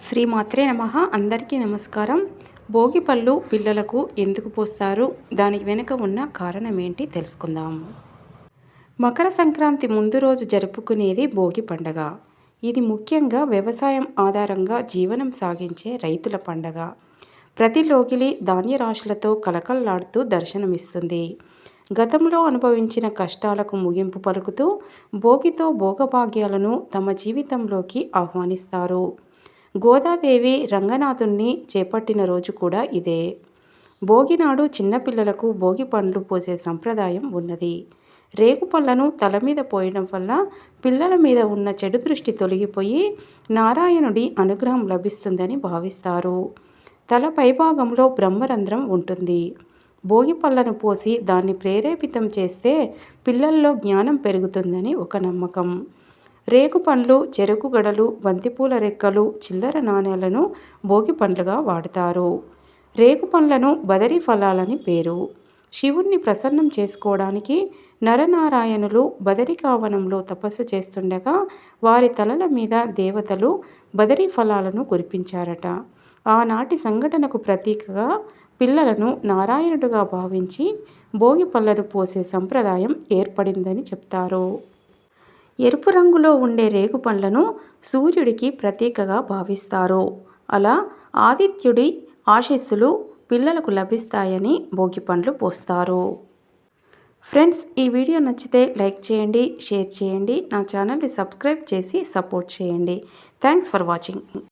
శ్రీమాత్రే నమ. అందరికీ నమస్కారం. భోగి పళ్ళు పిల్లలకు ఎందుకు పోస్తారు? దానికి వెనుక ఉన్న కారణం ఏంటి తెలుసుకుందాం. మకర సంక్రాంతి ముందు రోజు జరుపుకునేది భోగి పండగ. ఇది ముఖ్యంగా వ్యవసాయం ఆధారంగా జీవనం సాగించే రైతుల పండగ. ప్రతి లోకిలి ధాన్య రాశులతో కలకల్లాడుతూ దర్శనమిస్తుంది. గతంలో అనుభవించిన కష్టాలకు ముగింపు పలుకుతూ భోగితో భోగభాగ్యాలను తమ జీవితంలోకి ఆహ్వానిస్తారు. గోదాదేవి రంగనాథుణ్ణి చేపట్టిన రోజు కూడా ఇదే. భోగినాడు చిన్నపిల్లలకు భోగి పండ్లు పోసే సంప్రదాయం ఉన్నది. రేగు పళ్ళను తల మీద పోయడం వల్ల పిల్లల మీద ఉన్న చెడు దృష్టి తొలగిపోయి నారాయణుడి అనుగ్రహం లభిస్తుందని భావిస్తారు. తల పైభాగంలో బ్రహ్మరంధ్రం ఉంటుంది. భోగి పళ్ళను పోసి దాన్ని ప్రేరేపితం చేస్తే పిల్లల్లో జ్ఞానం పెరుగుతుందని ఒక నమ్మకం. రేగు పండ్లు చెరుకు గడలు బంతిపూల రెక్కలు చిల్లర నాణేలను భోగి పండ్లుగా వాడతారు. రేగు పండ్లను బదరి ఫలాలని పేరు. శివుణ్ణి ప్రసన్నం చేసుకోవడానికి నరనారాయణులు బదరికావనంలో తపస్సు చేస్తుండగా వారి తలల మీద దేవతలు బదరి ఫలాలను కురిపించారట. ఆనాటి సంఘటనకు ప్రతీకగా పిల్లలను నారాయణుడుగా భావించి భోగి పళ్ళను పోసే సంప్రదాయం ఏర్పడిందని చెప్తారు. ఎరుపు రంగులో ఉండే రేగు పండ్లను సూర్యుడికి ప్రతీకగా భావిస్తారు. అలా ఆదిత్యుడి ఆశీస్సులు పిల్లలకు లభిస్తాయని భోగి పండ్లు పోస్తారు. ఫ్రెండ్స్ ఈ వీడియో నచ్చితే లైక్ చేయండి షేర్ చేయండి నా ఛానల్ని సబ్స్క్రైబ్ చేసి సపోర్ట్ చేయండి. Thanks for watching.